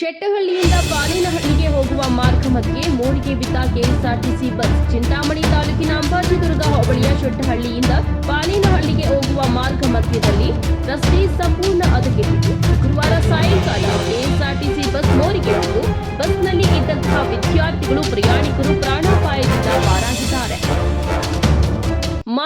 ಶೆಟ್ಟಹಳ್ಳಿಯಿಂದ ಪಾಲಿನಹಳ್ಳಿಗೆ ಹೋಗುವ ಮಾರ್ಗ ಮಧ್ಯೆ ಮೋರಿಗೆ ಬಿದ್ದ ಕೆಎಸ್ಆರ್ಟಿಸಿ ಬಸ್ ಚಿಂತಾಮಣಿ ತಾಲೂಕಿನ ಅಂಬಾಜಿದುರ್ಗ ಹೋಬಳಿಯ ಶೆಟ್ಟಹಳ್ಳಿಯಿಂದ ಪಾಲಿನಹಳ್ಳಿಗೆ ಹೋಗುವ ಮಾರ್ಗ ಮಧ್ಯದಲ್ಲಿ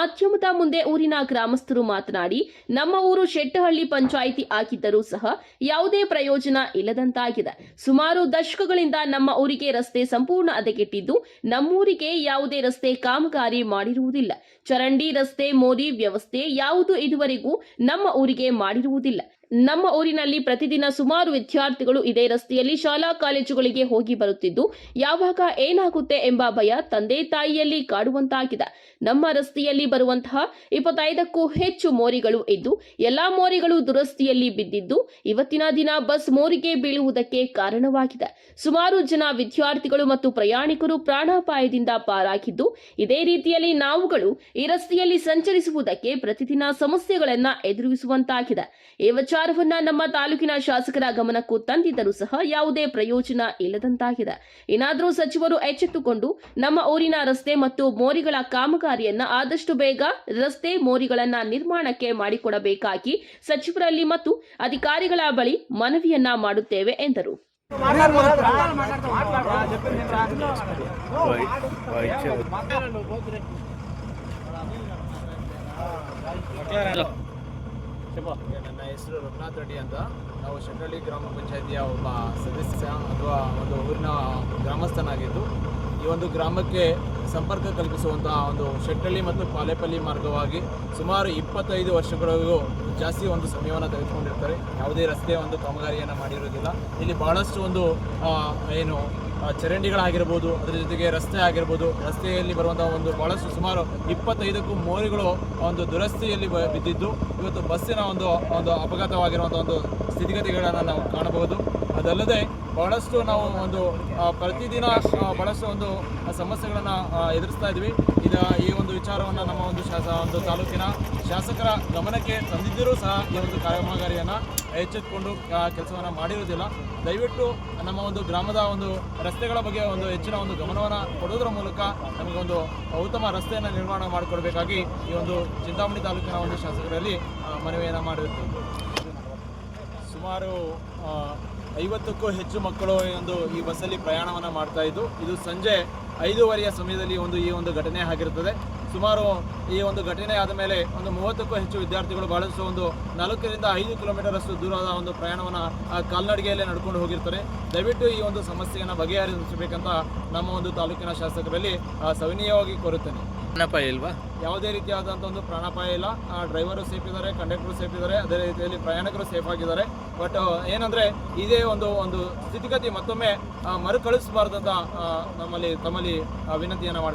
ಮಾಧ್ಯಮದ ಮುಂದೆ ಊರಿನ ಗ್ರಾಮಸ್ಥರು ಮಾತನಾಡಿ, ನಮ್ಮ ಊರು ಶೆಟ್ಟಹಳ್ಳಿ ಪಂಚಾಯಿತಿ ಆಗಿದ್ದರೂ ಸಹ ಯಾವುದೇ ಪ್ರಯೋಜನ ಇಲ್ಲದಂತಾಗಿದೆ. ಸುಮಾರು ದಶಕಗಳಿಂದ ನಮ್ಮ ಊರಿಗೆ ರಸ್ತೆ ಸಂಪೂರ್ಣ ಅದಗೆಟ್ಟಿದ್ದು ನಮ್ಮೂರಿಗೆ ಯಾವುದೇ ರಸ್ತೆ ಕಾಮಗಾರಿ ಮಾಡಿರುವುದಿಲ್ಲ. ಚರಂಡಿ ರಸ್ತೆ ಮೋರಿ ವ್ಯವಸ್ಥೆ ಯಾವುದು ಇದುವರೆಗೂ ನಮ್ಮ ಊರಿಗೆ ಮಾಡಿರುವುದಿಲ್ಲ. ನಮ್ಮ ಊರಿನಲ್ಲಿ ಪ್ರತಿದಿನ ಸುಮಾರು ವಿದ್ಯಾರ್ಥಿಗಳು ಇದೇ ರಸ್ತೆಯಲ್ಲಿ ಶಾಲಾ ಕಾಲೇಜುಗಳಿಗೆ ಹೋಗಿ ಬರುತ್ತಿದ್ದು, ಯಾವಾಗ ಏನಾಗುತ್ತೆ ಎಂಬ ಭಯ ತಂದೆ ತಾಯಿಯಲ್ಲಿ ಕಾಡುವಂತಾಗಿದೆ. ನಮ್ಮ ರಸ್ತೆಯಲ್ಲಿ ಬರುವಂತಹ ಇಪ್ಪತ್ತೈದಕ್ಕೂ ಹೆಚ್ಚು ಮೋರಿಗಳು ಇದ್ದು, ಎಲ್ಲಾ ಮೋರಿಗಳು ದುರಸ್ತಿಯಲ್ಲಿ ಬಿದ್ದಿದ್ದು, ಇವತ್ತಿನ ದಿನ ಬಸ್ ಮೋರಿಗೆ ಬೀಳುವುದಕ್ಕೆ ಕಾರಣವಾಗಿದೆ. ಸುಮಾರು ಜನ ವಿದ್ಯಾರ್ಥಿಗಳು ಮತ್ತು ಪ್ರಯಾಣಿಕರು ಪ್ರಾಣಾಪಾಯದಿಂದ ಪಾರಾಗಿದ್ದು, ಇದೇ ರೀತಿಯಲ್ಲಿ ನಾವುಗಳು ಈ ರಸ್ತೆಯಲ್ಲಿ ಸಂಚರಿಸುವುದಕ್ಕೆ ಪ್ರತಿದಿನ ಸಮಸ್ಯೆಗಳನ್ನ ಎದುರಿಸುವಂತಾಗಿದೆ. ವಿಚಾರವನ್ನ ನಮ್ಮ ತಾಲೂಕಿನ ಶಾಸಕರ ಗಮನಕ್ಕೂ ತಂದಿದ್ದರೂ ಸಹ ಯಾವುದೇ ಪ್ರಯೋಜನ ಇಲ್ಲದಂತಾಗಿದೆ. ಏನಾದರೂ ಸಚಿವರು ಎಚ್ಚೆತ್ತುಕೊಂಡು ನಮ್ಮ ಊರಿನ ರಸ್ತೆ ಮತ್ತು ಮೋರಿಗಳ ಕಾಮಗಾರಿಯನ್ನ ಆದಷ್ಟು ಬೇಗ ರಸ್ತೆ ಮೋರಿಗಳನ್ನ ನಿರ್ಮಾಣಕ್ಕೆ ಮಾಡಿಕೊಡಬೇಕಾಗಿ ಸಚಿವರಲ್ಲಿ ಮತ್ತು ಅಧಿಕಾರಿಗಳ ಬಳಿ ಮನವಿಯನ್ನ ಮಾಡುತ್ತೇವೆ ಎಂದರು. ನನ್ನ ಹೆಸರು ರಘುನಾಥ್ ರೆಡ್ಡಿ ಅಂತ. ನಾವು ಶೆಟ್ಟಳ್ಳಿ ಗ್ರಾಮ ಪಂಚಾಯತಿಯ ಒಬ್ಬ ಸದಸ್ಯ ಅಥವಾ ಒಂದು ಊರಿನ ಗ್ರಾಮಸ್ಥನಾಗಿದ್ದು, ಈ ಒಂದು ಗ್ರಾಮಕ್ಕೆ ಸಂಪರ್ಕ ಕಲ್ಪಿಸುವಂತಹ ಒಂದು ಶೆಟ್ಟಳ್ಳಿ ಮತ್ತು ಪಾಲೆಪಲ್ಲಿ ಮಾರ್ಗವಾಗಿ ಸುಮಾರು ಇಪ್ಪತ್ತೈದು ವರ್ಷಗಳಿಗೂ ಜಾಸ್ತಿ ಒಂದು ಸಮಯವನ್ನು ತೆಗೆದುಕೊಂಡಿರ್ತಾರೆ. ಯಾವುದೇ ರಸ್ತೆ ಒಂದು ಕಾಮಗಾರಿಯನ್ನು ಮಾಡಿರೋದಿಲ್ಲ ಇಲ್ಲಿ ಬಹಳಷ್ಟು ಒಂದು ಏನು ಚರಂಡಿಗಳಾಗಿರ್ಬೋದು, ಅದರ ಜೊತೆಗೆ ರಸ್ತೆ ಆಗಿರ್ಬೋದು, ರಸ್ತೆಯಲ್ಲಿ ಬರುವಂತಹ ಒಂದು ಬಹಳಷ್ಟು ಸುಮಾರು ಇಪ್ಪತ್ತೈದಕ್ಕೂ ಮೋರಿಗಳು ಒಂದು ದುರಸ್ತಿಯಲ್ಲಿ ಬಿದ್ದಿದ್ದು, ಇವತ್ತು ಬಸ್ಸಿನ ಒಂದು ಒಂದು ಅಪಘಾತವಾಗಿರುವಂಥ ಒಂದು ಸ್ಥಿತಿಗತಿಗಳನ್ನು ನಾವು ಕಾಣಬಹುದು. ಅದಲ್ಲದೆ ಬಹಳಷ್ಟು ನಾವು ಒಂದು ಪ್ರತಿದಿನ ಬಹಳಷ್ಟು ಒಂದು ಸಮಸ್ಯೆಗಳನ್ನು ಎದುರಿಸ್ತಾ ಇದ್ವಿ. ಇದು ಈ ಒಂದು ವಿಚಾರವನ್ನು ನಮ್ಮ ಒಂದು ಶಾಸ, ಒಂದು ತಾಲೂಕಿನ ಶಾಸಕರ ಗಮನಕ್ಕೆ ತಂದಿದ್ದರೂ ಸಹ ಈ ಒಂದು ಕಾಮಗಾರಿಯನ್ನು ಎಚ್ಚೆತ್ತುಕೊಂಡು ಕೆಲಸವನ್ನು ಮಾಡಿರುವುದಿಲ್ಲ ದಯವಿಟ್ಟು ನಮ್ಮ ಒಂದು ಗ್ರಾಮದ ಒಂದು ರಸ್ತೆಗಳ ಬಗ್ಗೆ ಒಂದು ಹೆಚ್ಚಿನ ಒಂದು ಗಮನವನ್ನು ಕೊಡೋದ್ರ ಮೂಲಕ ನಮಗೆ ಒಂದು ಉತ್ತಮ ರಸ್ತೆಯನ್ನು ನಿರ್ಮಾಣ ಮಾಡಿಕೊಡ್ಬೇಕಾಗಿ ಈ ಒಂದು ಚಿಂತಾಮಣಿ ತಾಲೂಕಿನ ಒಂದು ಶಾಸಕರಲ್ಲಿ ಮನವಿಯನ್ನು ಮಾಡಿರುತ್ತೇವೆ ಸುಮಾರು ಐವತ್ತಕ್ಕೂ ಹೆಚ್ಚು ಮಕ್ಕಳು ಒಂದು ಈ ಬಸ್ಸಲ್ಲಿ ಪ್ರಯಾಣವನ್ನು ಮಾಡ್ತಾ ಇದ್ದು, ಇದು ಸಂಜೆ ಐದೂವರೆಯ ಸಮಯದಲ್ಲಿ ಒಂದು, ಈ ಒಂದು ಘಟನೆ ಆಗಿರುತ್ತದೆ ಸುಮಾರು ಈ ಒಂದು ಘಟನೆ ಆದ ಮೇಲೆ ಒಂದು ಮೂವತ್ತಕ್ಕೂ ಹೆಚ್ಚು ವಿದ್ಯಾರ್ಥಿಗಳು ಬಹಳಷ್ಟು ಒಂದು ನಾಲ್ಕರಿಂದ ಐದು ಕಿಲೋಮೀಟರ್ ಅಷ್ಟು ದೂರದ ಒಂದು ಪ್ರಯಾಣವನ್ನು ಆ, ಕಾಲ್ನಡಿಗೆಯಲ್ಲೇ ನಡ್ಕೊಂಡು ಹೋಗಿರ್ತಾರೆ. ದಯವಿಟ್ಟು ಈ ಒಂದು ಸಮಸ್ಯೆಯನ್ನು ಬಗೆಹರಿಸಬೇಕಂತ ನಮ್ಮ ಒಂದು ತಾಲೂಕಿನ ಶಾಸಕರಲ್ಲಿ ಸವಿನೀಯವಾಗಿ ಕೋರುತ್ತೇನೆ. ಪ್ರಾಣಾಪಾಯ ಇಲ್ವಾ? ಯಾವುದೇ ರೀತಿಯಾದಂಥ ಒಂದು ಪ್ರಾಣಾಪಾಯ ಇಲ್ಲ. ಡ್ರೈವರು ಸೇಫ್ ಇದ್ದಾರೆ ಕಂಡಕ್ಟರ್ ಸೇಫ್ ಇದ್ದಾರೆ ಅದೇ ರೀತಿಯಲ್ಲಿ ಪ್ರಯಾಣಿಕರು ಸೇಫ್ ಆಗಿದ್ದಾರೆ. ಬಟ್ ಏನಂದರೆ ಇದೇ ಒಂದು ಒಂದು ಸ್ಥಿತಿಗತಿ ಮತ್ತೊಮ್ಮೆ ಮರುಕಳಿಸಬಾರ್ದಂತ ನಮ್ಮಲ್ಲಿ ತಮ್ಮಲ್ಲಿ ವಿನಂತಿಯನ್ನು ಮಾಡಿ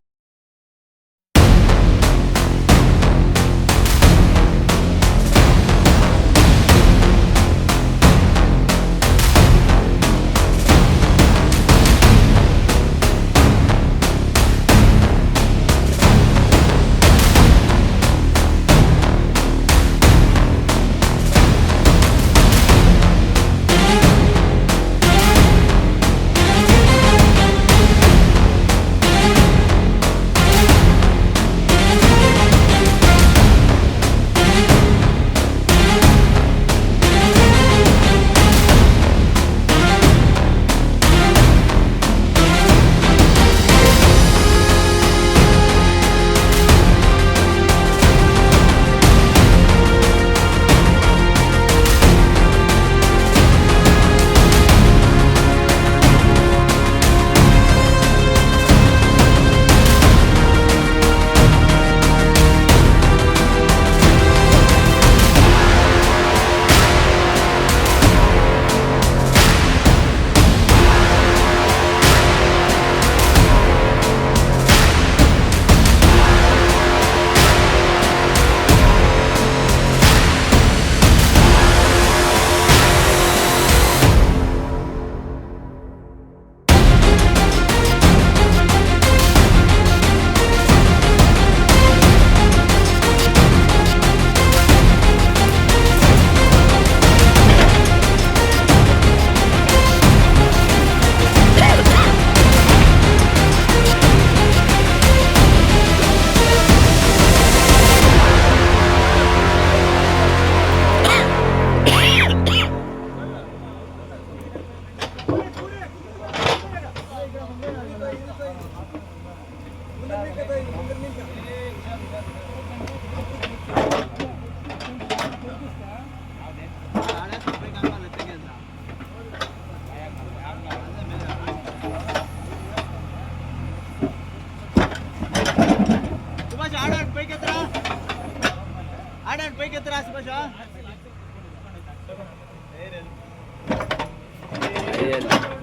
ಆಡಾಡ್ ಪೈಕತ್ರ ಆಡಾಡ್ ಪೈಕತ್ರ ಆಸ್ಪಶ ಏನಿಲ್ಲ